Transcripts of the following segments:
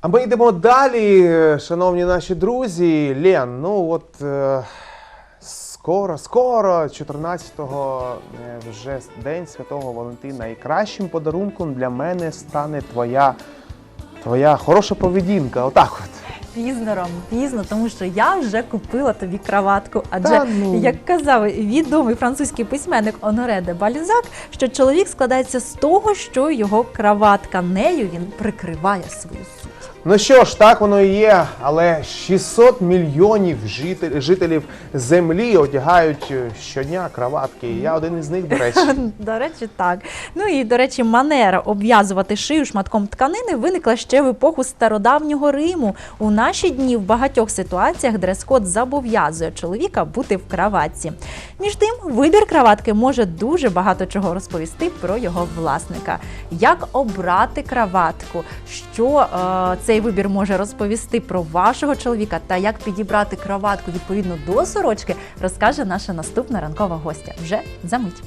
А ми йдемо далі, шановні наші друзі. Лен, ну от е, скоро, скоро, 14-го е, вже День Святого Валентина. І кращим подарунком для мене стане твоя, твоя хороша поведінка. Отак от. Пізно, Ром, пізно, тому що я вже купила тобі краватку. Адже, Та ну. як казав відомий французький письменник Оноре де Бальзак, що чоловік складається з того, що його краватка нею він прикриває свою суть. Ну що ж, так воно і є, але 600 мільйонів жителів землі одягають е, щодня краватки. Я один із них, до речі. До речі, так. Ну і до речі, манера обв'язувати шию шматком тканини виникла ще в епоху стародавнього Риму. У наші дні в багатьох ситуаціях дрес-код зобов'язує чоловіка бути в краватці. Між тим, вибір краватки може дуже багато чого розповісти про його власника. Як обрати краватку, що е, цей вибір може розповісти про вашого чоловіка та як підібрати кроватку відповідно до сорочки, розкаже наша наступна ранкова гостя вже за мить.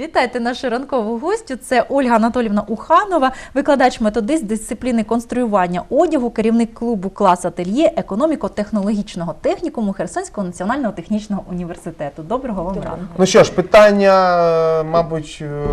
Вітайте нашу ранкову гостю. Це Ольга Анатолівна Уханова, викладач методист дисципліни конструювання одягу, керівник клубу клас ательє економіко-технологічного технікуму Херсонського національного технічного університету. Доброго вам ранку. Ну що ж, питання, е, мабуть, е,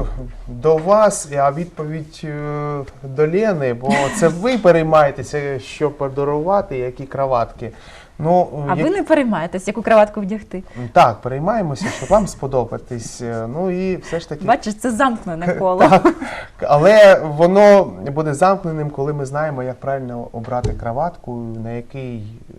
до вас, а відповідь е, до Лени, бо це ви переймаєтеся, що подарувати, які краватки. Ну, А як- ви не переймаєтесь, яку краватку вдягти? так, переймаємося, щоб вам сподобатись. Е, Ну і все ж таки. Бачиш, це замкнене коло. Так, але воно буде замкненим, коли ми знаємо, як правильно обрати краватку, на який е,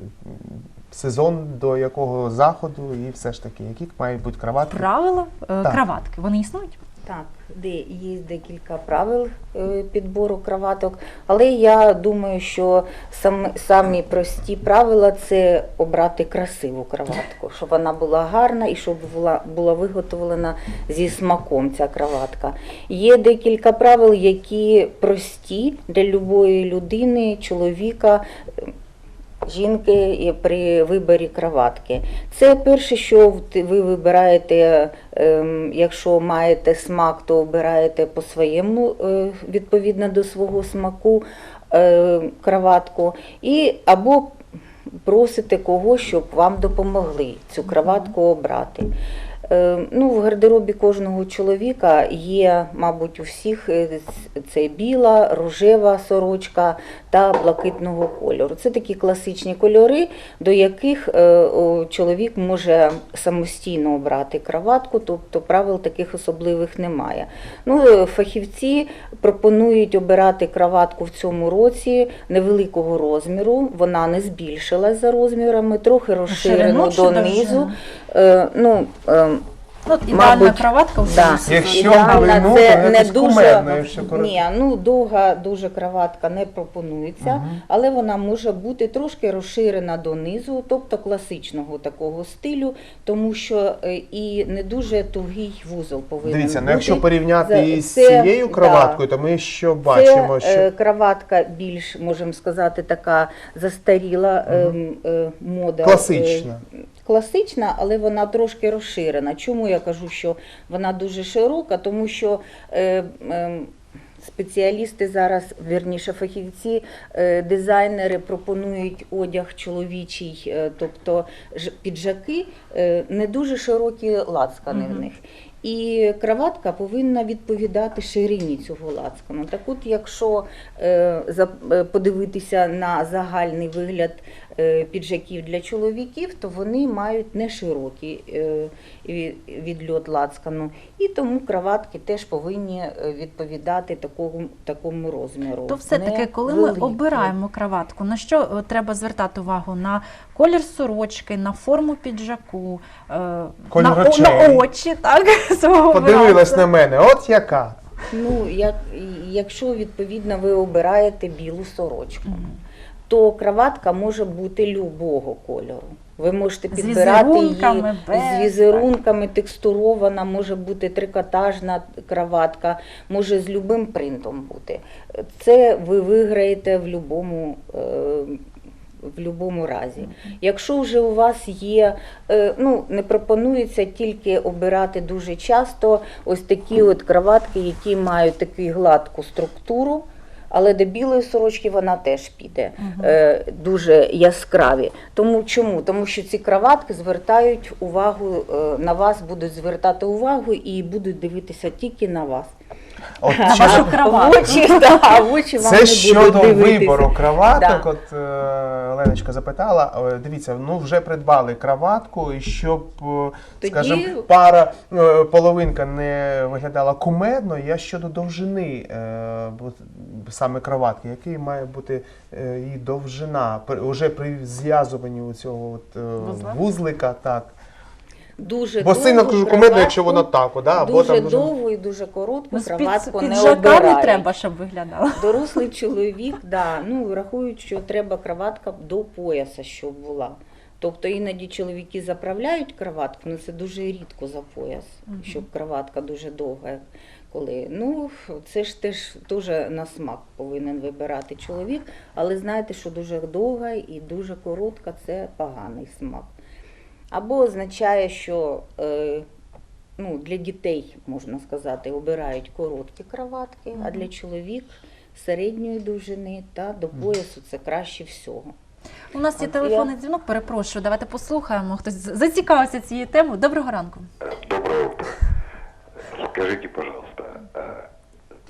сезон, до якого заходу, і все ж таки, які мають бути краватки. Правила е, Так. краватки. Вони існують? Так, де є декілька правил е, підбору краваток, але я думаю, що сам, самі прості правила це обрати красиву краватку, щоб вона була гарна і щоб була, була виготовлена зі смаком ця краватка. Є декілька правил, які прості для любої людини, чоловіка. Е, Жінки при виборі кроватки. Це перше, що ви вибираєте, ем, якщо маєте смак, то обираєте по своєму, е, відповідно до свого смаку кроватку. і або просите когось, щоб вам допомогли цю кроватку обрати. Е, Ну, в гардеробі кожного чоловіка є, мабуть, у всіх е, це біла, рожева сорочка та блакитного кольору. Це такі класичні кольори, до яких е, чоловік може самостійно обрати краватку, тобто правил таких особливих немає. Ну, фахівці пропонують обирати краватку в цьому році невеликого розміру. Вона не збільшилась за розмірами, трохи розширено донизу. Е, ну, е, Ну, ідеальна Мабуть, краватка в да. цьому сезоні. Якщо Ідеальна, глину, це то не якось дуже кумедно, якщо коротко. ні, ну довга дуже краватка не пропонується, Мгм. але вона може бути трошки розширена донизу, тобто класичного такого стилю, тому що е, і не дуже тугий вузол повинен Дивіться, ну бути. якщо порівняти Це- із це- цією да. то ми що бачимо, Це е, що краватка більш, можемо сказати, така застаріла ем, е, мода. класична. Е, Класична, але вона трошки розширена. Чому я кажу, що вона дуже широка? Тому що е, е, спеціалісти зараз, вірніше фахівці, е, дизайнери пропонують одяг чоловічий, е, тобто ж- піджаки, е, не дуже широкі лацкани в них. І краватка повинна відповідати ширині цього лацкану. Так от, якщо е, е, подивитися на загальний вигляд е, піджаків для чоловіків, то вони мають не широкий відльот лацкану. І тому краватки теж повинні відповідати такому, такому розміру. То все-таки, Не коли ми великі. обираємо краватку, на що треба звертати увагу? На колір сорочки, на форму піджаку, е, Колір на, о- на очі, так? свого подивилась на мене, от яка. Ну, як, якщо відповідно ви обираєте білу сорочку, Мгм. то краватка може бути любого кольору. Ви можете З підбирати її без, з візерунками, текстурована, може бути трикотажна краватка, може з любим принтом бути. Це ви виграєте в будь-якому е, в будь-якому разі. Якщо вже у вас є, е, ну не пропонується тільки обирати дуже часто ось такі от кроватки, які мають таку гладку структуру. Але до білої сорочки вона теж піде е, дуже яскраві. Тому чому? Тому що ці кроватки звертають увагу е, на вас, будуть звертати увагу і будуть дивитися тільки на вас. От На чесно, вашу В кроватку. очі, да, в очі вам Це не щодо дивитися. вибору кроваток. Да. От е, Леночка запитала. Е, Дивіться, ну вже придбали кроватку, і щоб, е, Тоді- скажімо, пара половинка не виглядала кумедно. Я щодо довжини саме кроватки, який має бути її довжина уже при зв'язуванні у цього от, вузлика, так. Дуже Бо сильно кажу кумедно, якщо воно так, да, або дуже там дуже довгу і дуже коротку Ну, під, не піджаками обирають. треба, щоб виглядало. Дорослий чоловік, да, ну рахують, що треба кроватка до пояса, щоб була. Тобто іноді чоловіки заправляють кроватку, але це дуже рідко за пояс, Мгм. щоб кроватка дуже довга. Коли ну це ж теж дуже на смак повинен вибирати чоловік, але знаєте, що дуже довга і дуже коротка це поганий смак. Або означає, що е, ну, для дітей, можна сказати, обирають короткі кроватки, а для чоловік середньої довжини та до поясу це краще всього. У нас є От телефонний дзвінок, перепрошую, давайте послухаємо. Хтось зацікавився цією темою. Доброго ранку. Доброе утро. Скажите, пожалуйста, а,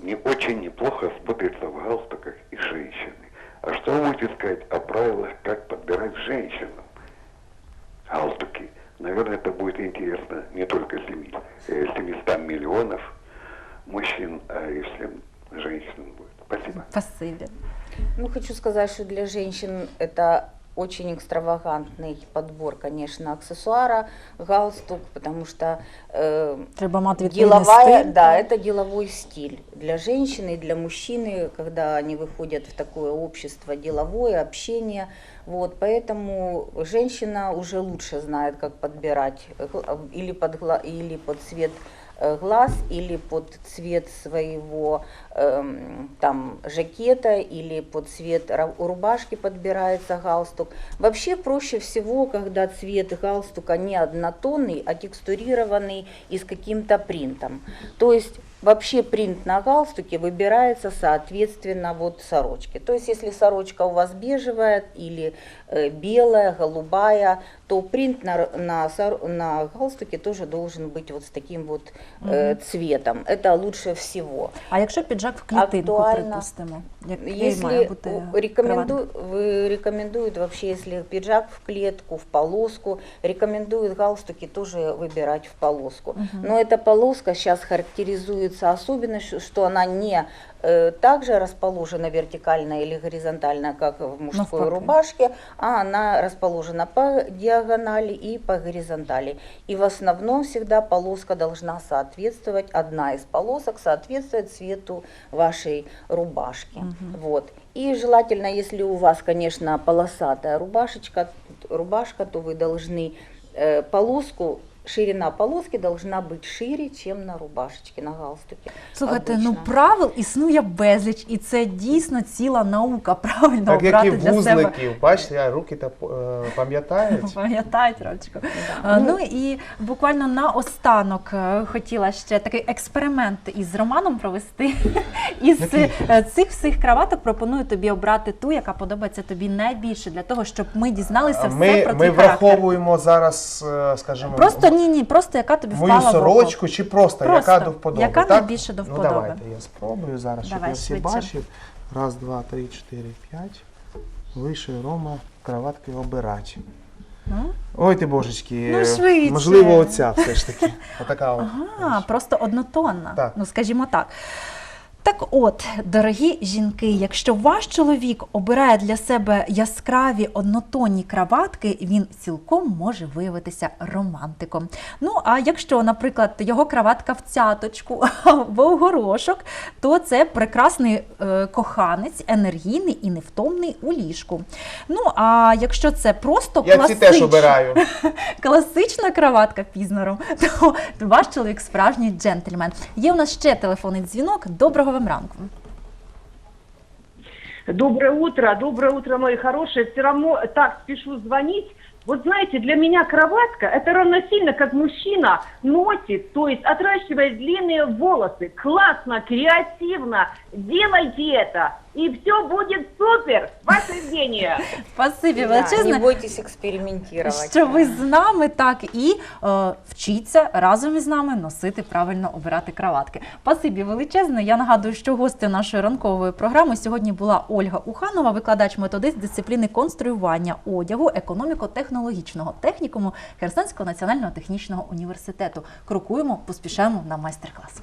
не очень неплохо смотрится в галстуках и женщины. А что вы будете сказать о правилах, как подбирать женщинам галстуки? Наверное, это будет интересно не только семи- э, 700 миллионов мужчин, а и всем женщинам будет. Спасибо. Спасибі. Ну, хочу сказать, что для женщин это очень экстравагантный подбор, конечно, аксессуара, галстук, потому что э, Треба мати відповідний деловая, стиль. да, это деловой стиль для женщины и для мужчины, когда они выходят в такое общество деловое, общение. Вот, поэтому женщина уже лучше знает, как подбирать гл- или под, гла- или под цвет э, глаз, или под цвет своего эм, там жакета, или под цвет ра- рубашки подбирается галстук. Вообще проще всего, когда цвет галстука не однотонный, а текстурированный и с каким-то принтом. То есть вообще принт на галстуке выбирается соответственно вот сорочке. То есть если сорочка у вас бежевая или э, белая, голубая, то принт на, р- на, сор- на галстуке тоже должен быть вот с таким вот э, цветом. Это лучше всего. А якщо піджак в клітинку, Актуально. припустимо, Если у- рекоменду, вы рекомендуют вообще, если пиджак в клетку, в полоску, рекомендуют галстуки тоже выбирать в полоску. Но эта полоска сейчас характеризуется особенностью, что она не э, также расположена вертикально или горизонтально, как в мужской Навпаки. рубашке, а она расположена по диагонали и по горизонтали. И в основном всегда полоска должна соответствовать, одна из полосок соответствует цвету вашей рубашки. Вот. И желательно, если у вас, конечно, полосатая рубашечка, рубашка, то вы должны э, полоску, ширина полоски должна быть шире, чем на рубашечке, на галстуке. Слухайте, ну правил існує безліч, і це дійсно ціла наука правильно Так, як і обрати для себе. вузликів, бачите, а руки та е, пам'ятають. Пам'ятають, Ромчику. Да. Е, Ну і буквально наостанок е, хотіла ще такий експеримент із Романом провести. Із Який? е, цих всіх краваток пропоную тобі обрати ту, яка подобається тобі найбільше, для того, щоб ми дізналися все Ми, про ми твій характер. враховуємо зараз, скажімо, Просто ні, ні, просто яка тобі мою впала в око. сорочку, чи просто, Просто, яка до вподоби. яка так? найбільше до Ну вподоби. давайте, я спробую зараз, щоб Давай, я всі швидше. бачив. Раз, два, три, чотири, п'ять. Вийшов Рома кроватки обирач. Ну? Ой ти божечки. Ну, швидше. Можливо, оця все ж таки. Отака от. Ага, просто однотонна. Так. Ну, скажімо так. Так от, дорогі жінки, якщо ваш чоловік обирає для себе яскраві однотонні краватки, він цілком може виявитися романтиком. Ну а якщо, наприклад, його краватка в цяточку або в горошок, то це прекрасний е, коханець, енергійний і невтомний у ліжку. Ну а якщо це просто Я ці теж обираю. класична краватка пізнером, то ваш чоловік справжній джентльмен. Є у нас ще телефонний дзвінок. Доброго вам ранку. Доброе утро, доброе утро, мои хорошие. Все равно так спешу звонить. Вот знаете, для меня кроватка это равносильно, как мужчина носит, то есть отращивает длинные волосы. Классно, креативно. Делайте это, и все будет супер. Ваше Евгения. Спасибі Да, величезне. не бойтесь експериментувати. Що ви з нами так і е, вчіться разом із нами носити правильно обирати краватки. Спасибі величезне. Я нагадую, що гостя нашої ранкової програми сьогодні була Ольга Уханова, викладач методист дисципліни конструювання одягу економіко-технологічного технікуму Херсонського національного технічного університету. Крокуємо, поспішаємо на майстер-клас.